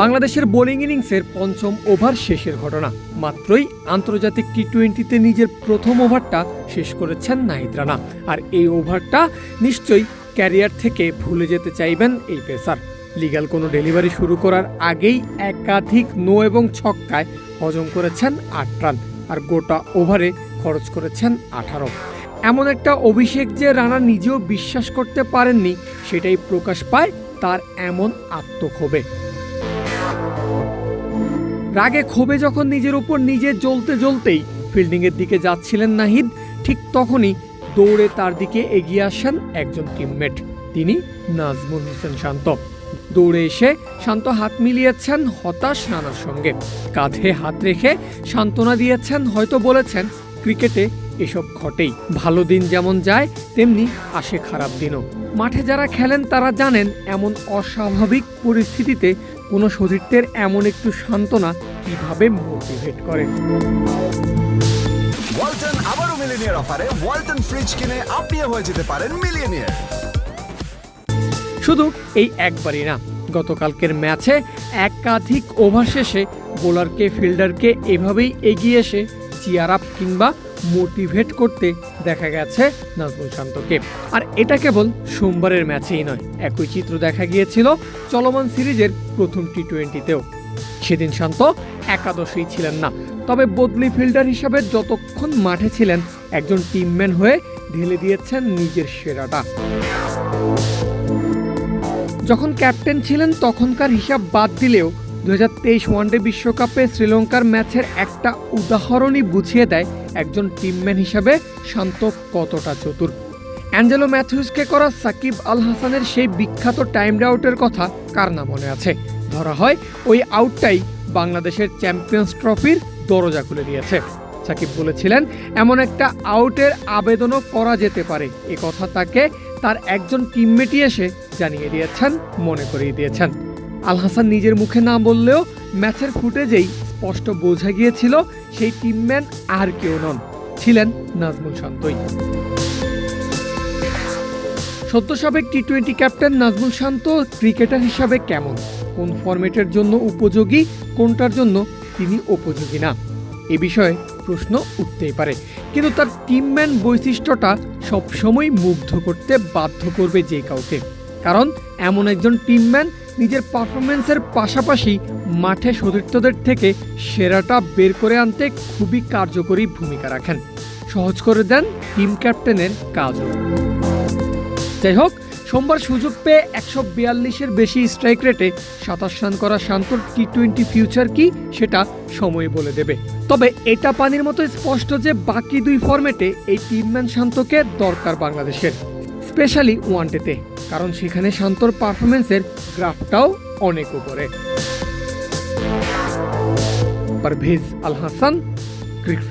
বাংলাদেশের বোলিং ইনিংসের পঞ্চম ওভার শেষের ঘটনা। মাত্রই আন্তর্জাতিক টি টোয়েন্টিতে নিজের প্রথম ওভারটা শেষ করেছেন নাহিদ রানা। আর এই ওভারটা নিশ্চয়ই ক্যারিয়ার থেকে ভুলে যেতে চাইবেন এই পেসার। লিগ্যাল কোনো ডেলিভারি শুরু করার আগেই একাধিক নো এবং ছক্কায় হজম করেছেন আট রান, আর গোটা ওভারে খরচ করেছেন আঠারো। এমন একটা অভিষেক যে রানা নিজেও বিশ্বাস করতে পারেননি, সেটাই প্রকাশ পায় তার এমন আত্মক্ষোভে। রাগে ক্ষোভে যখন নিজের উপর নিজে জ্বলতে জ্বলতেই ফিল্ডিংয়ের দিকে যাচ্ছিলেন নাহিদ, ঠিক তখনই দৌড়ে তার দিকে এগিয়ে আসেন একজন টিমমেট তিনি নাজমুল হোসেন শান্ত। দৌড়ে এসে শান্ত হাত মিলিয়েছেন হতাশ রানার সঙ্গে। কাঁধে হাত রেখে সান্ত্বনা দিয়েছেন, হয়তো বলেছেন, ক্রিকেটে এসব ঘটেই। ভালো দিন যেমন যায় তেমনি আসে খারাপ দিনও। মাঠে যারা খেলেন তারা জানেন এমন অস্বাভাবিক পরিস্থিতিতে কোনো শরীরদের এমন একটু সান্ত্বনা কীভাবে মোটিভেট করে ওয়ালটন আবারও মিলিনিয়ার অফারে ওয়ালটন ফ্রিজ কিনে আপনিও হয়ে যেতে পারেন মিলিয়নিয়ার। শুধু এই একবারই না গতকালকের ম্যাচে একাধিক ওভার শেষে বোলারকে ফিল্ডারকে এভাবেই এগিয়ে এসে চিয়ার আপ কিংবা মোটিভেট করতে দেখা গেছে নাজমুল শান্তকে। আর এটা কেবল সোমবারের ম্যাচেই নয়, একই চিত্র দেখা গিয়েছিল চলমান সিরিজের প্রথম টি টোয়েন্টিতেও সেদিন শান্ত একাদশেই ছিলেন না, তবে বদলি ফিল্ডার হিসাবে যতক্ষণ মাঠে ছিলেন, একজন টিমম্যান হয়ে ঢেলে দিয়েছেন নিজের সেরাটা। যখন ক্যাপ্টেন ছিলেন, তখনকার হিসাব বাদ দিলেও দু হাজার তেইশ ওয়ানডে বিশ্বকাপে শ্রীলঙ্কার ম্যাচের একটা উদাহরণই বুঝিয়ে দেয় একজন টিমম্যান হিসাবে শান্ত কতটা চতুর। অ্যাঞ্জেলো ম্যাথিউসকে করা সাকিব আল হাসানের সেই বিখ্যাত টাইম আউটের কথা কার না মনে আছে? ধরা হয় ওই আউটটাই বাংলাদেশের চ্যাম্পিয়ন্স ট্রফির দরজা খুলে দিয়েছে। সাকিব বলেছিলেন, এমন একটা আউটের আবেদনও করা যেতে পারে। এ কথা তাকে তার একজন টিমমেটই এসে জানিয়ে দিয়েছেন, মনে করিয়ে দিয়েছেন। আল হাসান নিজের মুখে না বললেও ম্যাচের ফুটেজেই স্পষ্ট বোঝা গিয়েছিল সেই টিমম্যান আর কেউ নন, ছিলেন নাজমুল শান্তই। সদ্য সাবেক T twenty captain Najmul Shanto cricketer হিসাবে কেমন? কোন ফরম্যাটের জন্য উপযোগী? কোনটার জন্য তিনি উপযোগী না? এ বিষয়ে প্রশ্ন উঠতেই পারে। কিন্তু তার টিমম্যান বৈশিষ্ট্যটা সবসময় মুগ্ধ করতে বাধ্য করবে যে কাউকে। কারণ এমন একজন টিমম্যান নিজের পারফরমেন্সের পাশাপাশি মাঠে সতীর্থদের থেকে সেরাটা বের করে আনতে খুবই কার্যকরী ভূমিকা রাখেন। সহজ করে দেন টিম ক্যাপ্টেনের কাজও। যাই হোক, সোমবার সুযোগ পেয়ে একশো বিয়াল্লিশের বেশি স্ট্রাইক রেটে সাতাশ রান করা শান্তর টি টোয়েন্টি ফিউচার কি সেটা সময় বলে দেবে। তবে এটা পানির মতো স্পষ্ট যে বাকি দুই ফরম্যাটে এই টিমম্যান শান্তকে দরকার বাংলাদেশের স্পেশালি ওয়ানডেতে কারণ সেখানে শান্তর পারফরমেন্সের গ্রাফটাও অনেক উপরে। পারভেজ আল হাসান ক্রিক